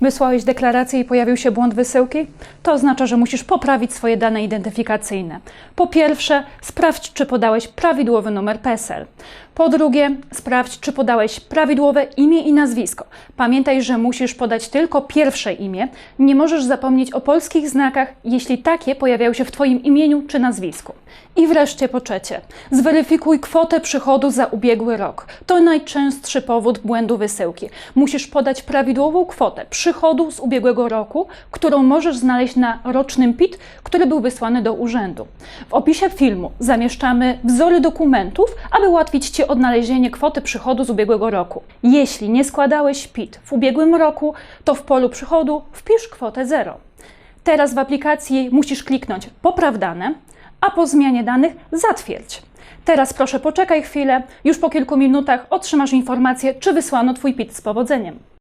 Wysłałeś deklarację i pojawił się błąd wysyłki? To oznacza, że musisz poprawić swoje dane identyfikacyjne. Po pierwsze, sprawdź, czy podałeś prawidłowy numer PESEL. Po drugie, sprawdź, czy podałeś prawidłowe imię i nazwisko. Pamiętaj, że musisz podać tylko pierwsze imię. Nie możesz zapomnieć o polskich znakach, jeśli takie pojawiają się w Twoim imieniu czy nazwisku. I wreszcie po trzecie, zweryfikuj kwotę przychodu za ubiegły rok. To najczęstszy powód błędu wysyłki. Musisz podać prawidłową kwotę przychodu z ubiegłego roku, którą możesz znaleźć na rocznym PIT, który był wysłany do urzędu. W opisie filmu zamieszczamy wzory dokumentów, aby ułatwić Ci odnalezienie kwoty przychodu z ubiegłego roku. Jeśli nie składałeś PIT w ubiegłym roku, to w polu przychodu wpisz kwotę 0. Teraz w aplikacji musisz kliknąć Popraw dane, a po zmianie danych zatwierdź. Teraz proszę poczekaj chwilę, już po kilku minutach otrzymasz informację, czy wysłano Twój PIT z powodzeniem.